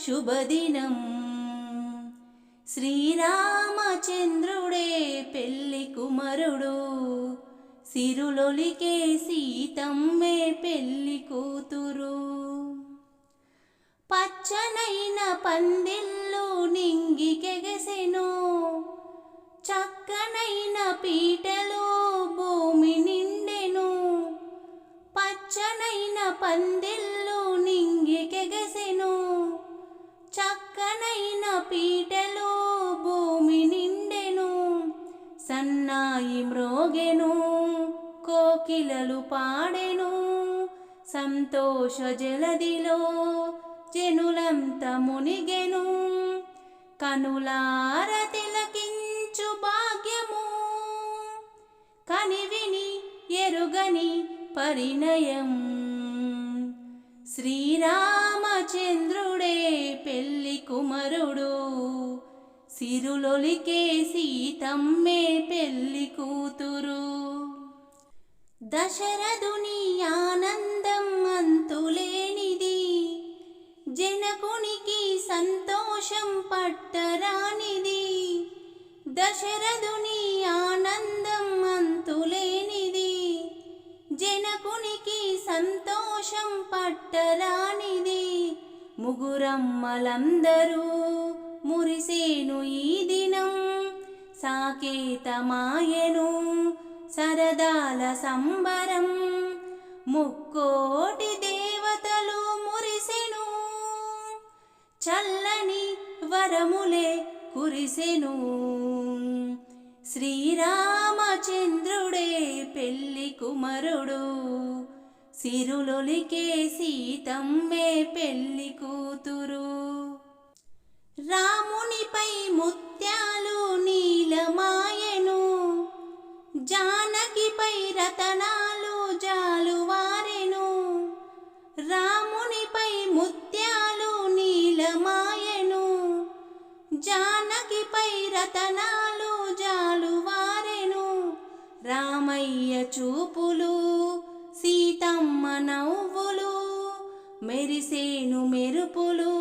శుభదినం. శ్రీరామచంద్రుడే పెళ్ళి కుమరుడు. సిరులొలికే సీతమ్మే పెళ్ళి కూతురు. పచ్చనైన పందిల్లు నింగికెగసెను చక్కనైన పీటలో భూమి నిండెను. పచ్చనైన పందిల్లు నింగికెగ చక్కనైన పీటలో భూమి నిండెను సన్నాయి మ్రోగెను కోకిలలు పాడెను సంతోష జలదిలో జనులంత మునిగెను. కనులార తిలకించు భాగ్యము కనివిని ఎరుగని పరిణయం. రామచంద్రుడే పెళ్ళి కుమరుడు. సిరులొలికే సీతమ్మే పెళ్ళి కూతురు. దశరథుని ఆనందం అంతులేనిది. జనకునికి సంతోషం పట్టరానిది. దశరథుని ఆనందం అంతులేనిది. జనకునికి సంతోషం పట్టరానిది. ముగురమ్మలందరూ మురిసేను ఈ దినం. సాకేతమాయను సరదాల సంబరం. ముక్కోటి దేవతలు మురిసెను. చల్లని వరములే కురిసెను. శ్రీరామచంద్రుడే పెళ్ళి కుమరుడు. సిరులొలికే సీతమ్మే పెళ్ళి కూతురు. రామునిపై ముత్యాలు నీలమాయను. జానకిపై రతనాలు జాలువారెను. రామునిపై ముత్యాలు నీలమాయను. జానకిపై రతనాలు జాలువారెను. రామయ్య చూపులు సీతమ్మ నవ్వులు మెరిసేను మెరుపులు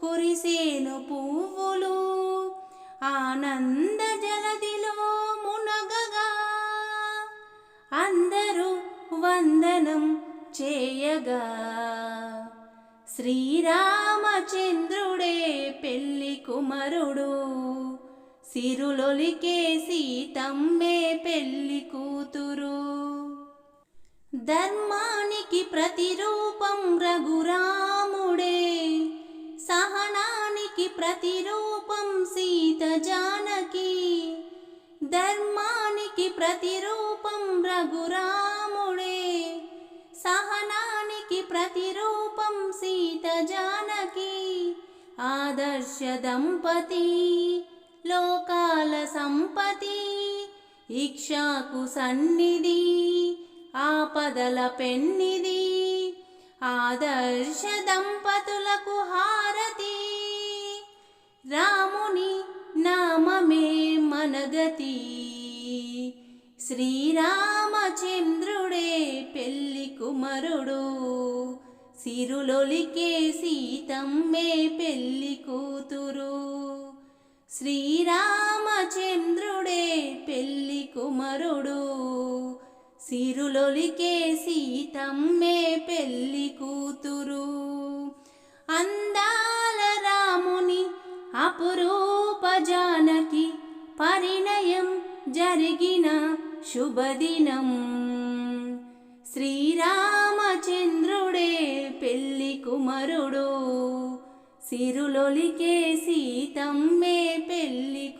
కురిసేను పువ్వులు ఆనంద జలదిలో మునగగా. అందరూ వందనం చేయగా. శ్రీరామచంద్రుడే పెళ్ళి కుమరుడు సిరులొలికే సీతమ్మే పెళ్ళి కూతురు. ధర్మానికి ప్రతిరూపం రఘురాముడే. సహనానికి ప్రతిరూపం సీత జానకి. ధర్మానికి ప్రతిరూపం రఘురాముడే. సహనానికి ప్రతిరూపం సీత జానకి. ఆదర్శ దంపతి లోకాల సంపతి ఇక్షాకు సన్నిధి ఆపదల పెన్నిది ఆదర్శ దంపతులకు హారతి. రాముని నామమే మనగతి. శ్రీరామచంద్రుడే పెళ్ళి కుమరుడు సిరులొలికే సీతమ్మే పెళ్ళి కూతురు. శ్రీరామచంద్రుడే పెళ్ళి కుమరుడు సిరులొలికే సీతమ్మే పెళ్ళి కూతురు. అందాల రాముని అపురూప జానకి పరిణయం జరిగిన శుభదినం. శ్రీరామచంద్రుడే పెళ్ళి కుమరుడు. సిరులొలికే సీతమ్మే పెళ్ళి